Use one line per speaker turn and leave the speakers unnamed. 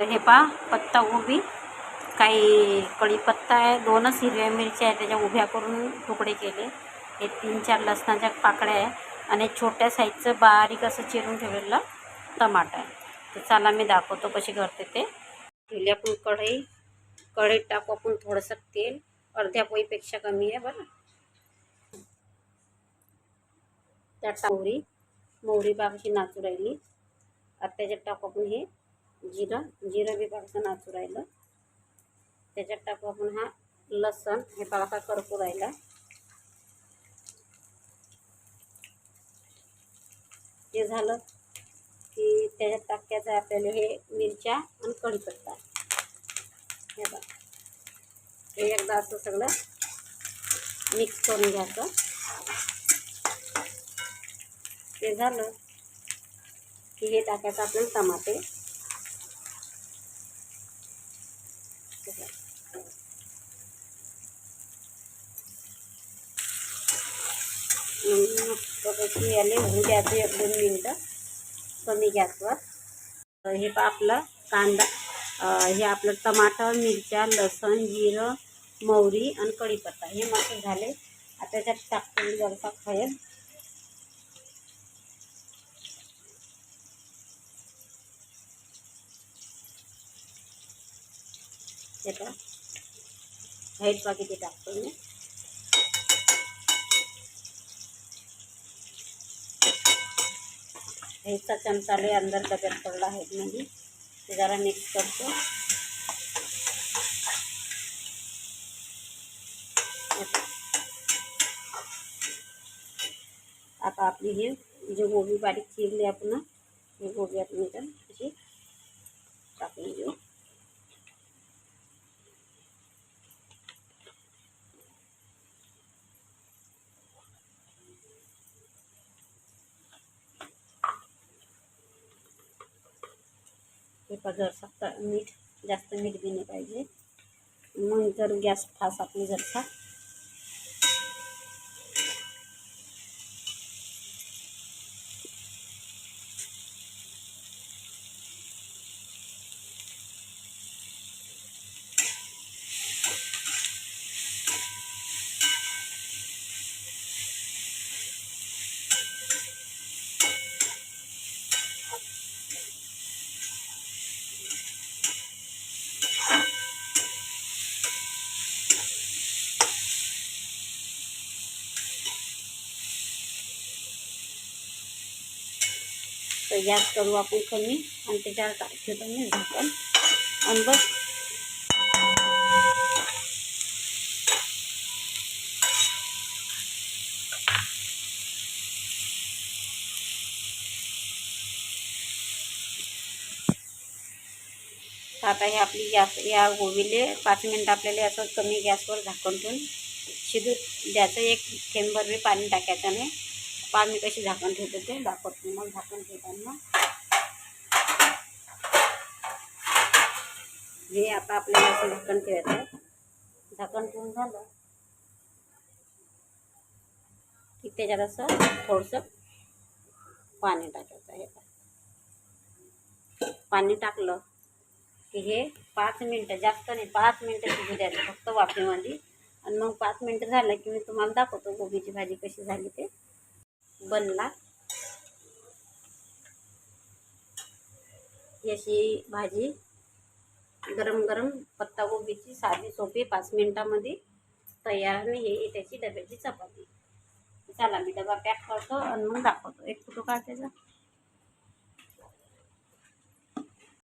हे पहा पत्ताकोबी काही कढीपत्ता आहे दोनच हिरव्या मिरच्या आहे त्याच्या उभ्या करून तुकडे केले. हे तीन चार लसणाच्या पाकळ्या आहे आणि छोट्या साईजचं बारीक असं चिरून ठेवलेलं टमाटर आहे. तर चला मी दाखवतो कशी करते ते. ठेवली आपण कढई. कढईत टाकू आपण थोडंसं तेल. अर्ध्या पोईपेक्षा कमी आहे बरं. त्यात टाक मोहरी मोहरी बागाची नाचू राहिली. आता त्याच्यात टाकू आपण हे. जिरं जिरं बी बागाचं नाचू राहिलं. त्याच्यात टाकू आपण हा लसण हे बागा करपू राहिला. हे झालं की त्याच्यात टाक्याचं आपल्याला हे मिरच्या आणि कढीपत्ता. हे बघा. हे एकदा असं सगळं मिक्स करून घ्यायचं. ते झालं की हे टाकायचं आपल्याला टमाटे. मस्तपैकी याले होऊ द्यायचं एक दोन मिनटं. कमी गॅसवर. तर हे पहा आपलं कांदा. हे आपलं टमाटर मिरच्या लसण जिरं मोहरी आणि कढीपत्ता हे मस्त झाले. आता त्याच्यात टाकतो जरसा खायला त्याचा व्हाईट पाकिटी टाकतो मी. ह्याचा चमचाले अंदर डब्यात पडला आहे म्हणजे ते जरा मिक्स करतो. आता आपली हे जे गोबी बारीक चिरली आपण हे गोबी आपण याच्यात अशी टाकून घेऊ हे फक्त मीठ जास्त मीठ बी नाही पाहिजे. मग जर गॅस फास आपली जरसा तर गॅस करू आपण कमी आणि त्याच्यावर टाक मी झाकण. आणि बस. आता हे आपली गॅस या गोबीले पाच मिनटं आपल्याला असं कमी गॅसवर झाकण ठेवून शिजू द्यायचं. एक थेंबर बी पाणी टाकायचं नाही. पहा मी कशी झाकण ठेवते ते दाखवते. मग झाकण ठेवताना हे आता आपल्याला असं झाकण ठेवायचं आहे. झाकण ठेवून झालं की त्याच्यात असं थोडंसं पाणी टाकायचं आहे. पाणी टाकलं की हे पाच मिनटं जास्त नाही पाच मिनटं शिजू द्यायचं. फक्त वाफेमध्ये. आणि मग पाच मिनटं झालं की मी तुम्हाला दाखवतो गोबीची भाजी कशी झाली ते. बनला. ही अशी भाजी गरम गरम पत्ताकोबीची साधी सोपी पाच मिनटामध्ये तयार आणि हे त्याची डब्याची चपाती. चला मी डबा पॅक करतो आणि मग दाखवतो. एक फोटो काढायचा